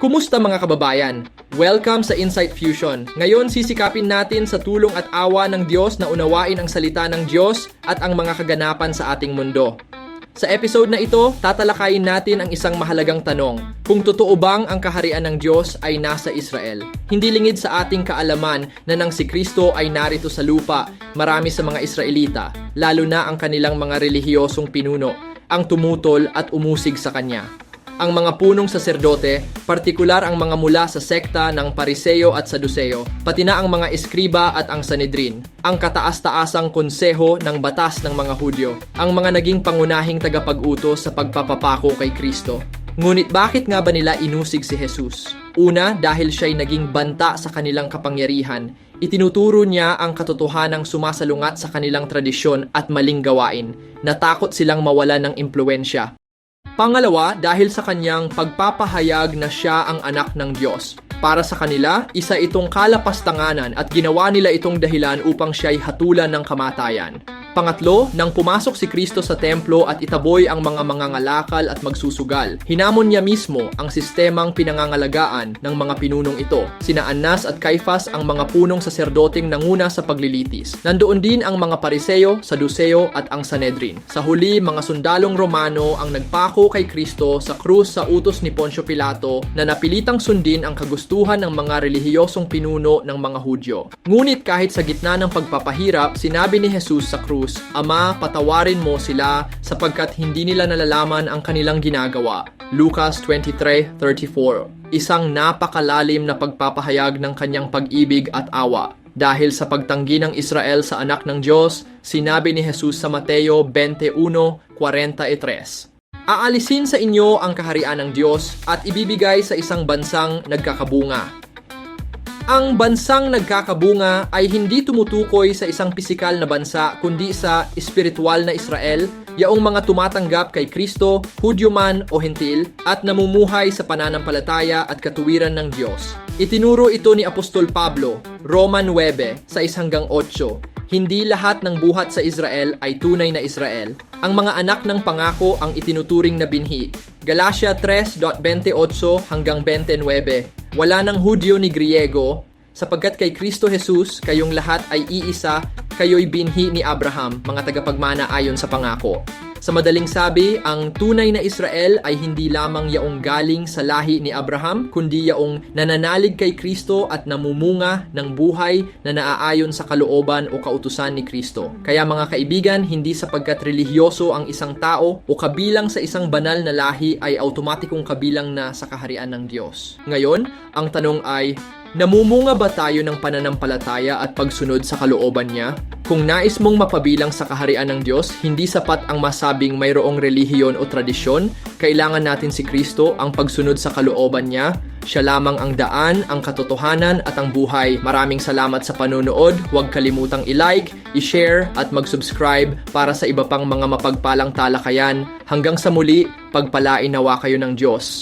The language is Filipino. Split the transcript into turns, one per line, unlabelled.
Kumusta mga kababayan? Welcome sa Insight Fusion. Ngayon sisikapin natin sa tulong at awa ng Diyos na unawain ang salita ng Diyos at ang mga kaganapan sa ating mundo. Sa episode na ito, tatalakayin natin ang isang mahalagang tanong. Kung totoo bang ang kaharian ng Diyos ay nasa Israel? Hindi lingid sa ating kaalaman na nang si Kristo ay narito sa lupa, marami sa mga Israelita, lalo na ang kanilang mga relihiyosong pinuno, ang tumutol at umusig sa Kanya ang mga punong saserdote, partikular ang mga mula sa sekta ng Pariseo at Saduseo, pati na ang mga eskriba at ang Sanedrin, ang kataas-taasang konseho ng batas ng mga Hudyo, ang mga naging pangunahing tagapag-utos sa pagpapapako kay Kristo. Ngunit bakit nga ba nila inusig si Jesus? Una, dahil siya'y naging banta sa kanilang kapangyarihan. Itinuturo niya ang katotohanang sumasalungat sa kanilang tradisyon at maling gawain. Natakot silang mawala ng impluensya. Pangalawa, dahil sa kanyang pagpapahayag na siya ang anak ng Diyos. Para sa kanila, isa itong kalapastanganan at ginawa nila itong dahilan upang siya'y hatulan ng kamatayan. Pangatlo, nang pumasok si Kristo sa templo at itaboy ang mga mangangalakal at magsusugal, hinamon niya mismo ang sistemang pinangangalagaan ng mga pinunong ito. Sina Annas at Caiphas ang mga punong saserdoting nanguna sa paglilitis. Nandoon din ang mga pariseo, saduseo at ang Sanedrin. Sa huli, mga sundalong Romano ang nagpako kay Kristo sa krus sa utos ni Poncio Pilato na napilitang sundin ang kagustuhan ng mga relihiyosong pinuno ng mga Hudyo. Ngunit kahit sa gitna ng pagpapahirap, sinabi ni Jesus sa krus, Ama, patawarin mo sila sapagkat hindi nila nalalaman ang kanilang ginagawa. Lucas 23:34. Isang napakalalim na pagpapahayag ng kanyang pag-ibig at awa. Dahil sa pagtanggi ng Israel sa anak ng Diyos, sinabi ni Jesus sa Mateo 21:43. Aalisin sa inyo ang kaharian ng Diyos at ibibigay sa isang bansang nagkakabunga. Ang bansang nagkakabunga ay hindi tumutukoy sa isang pisikal na bansa kundi sa espiritual na Israel, yaong mga tumatanggap kay Kristo, Hudyo man o Hentil, at namumuhay sa pananampalataya at katuwiran ng Diyos. Itinuro ito ni Apostol Pablo, Roman 9, sa 1 hanggang 8. Hindi lahat ng buhat sa Israel ay tunay na Israel. Ang mga anak ng pangako ang itinuturing na binhi. Galatia 3.28 hanggang 29. Wala ng Hudyo ni Griego, sapagkat kay Kristo Jesus, kayong lahat ay iisa, kayo'y binhi ni Abraham, mga tagapagmana ayon sa pangako. Sa madaling sabi, ang tunay na Israel ay hindi lamang yaong galing sa lahi ni Abraham, kundi yaong nananalig kay Kristo at namumunga ng buhay na naaayon sa kalooban o kautusan ni Kristo. Kaya mga kaibigan, hindi sapagkat relihiyoso ang isang tao o kabilang sa isang banal na lahi ay automatikong kabilang na sa kaharian ng Diyos. Ngayon, ang tanong ay, Namumunga ba tayo ng pananampalataya at pagsunod sa kalooban niya? Kung nais mong mapabilang sa kaharian ng Diyos, hindi sapat ang masabing mayroong relihiyon o tradisyon. Kailangan natin si Kristo, ang pagsunod sa kalooban niya. Siya lamang ang daan, ang katotohanan at ang buhay. Maraming salamat sa panonood. Huwag kalimutang i-like, i-share at mag-subscribe para sa iba pang mga mapagpalang talakayan. Hanggang sa muli, pagpalain nawa kayo ng Diyos.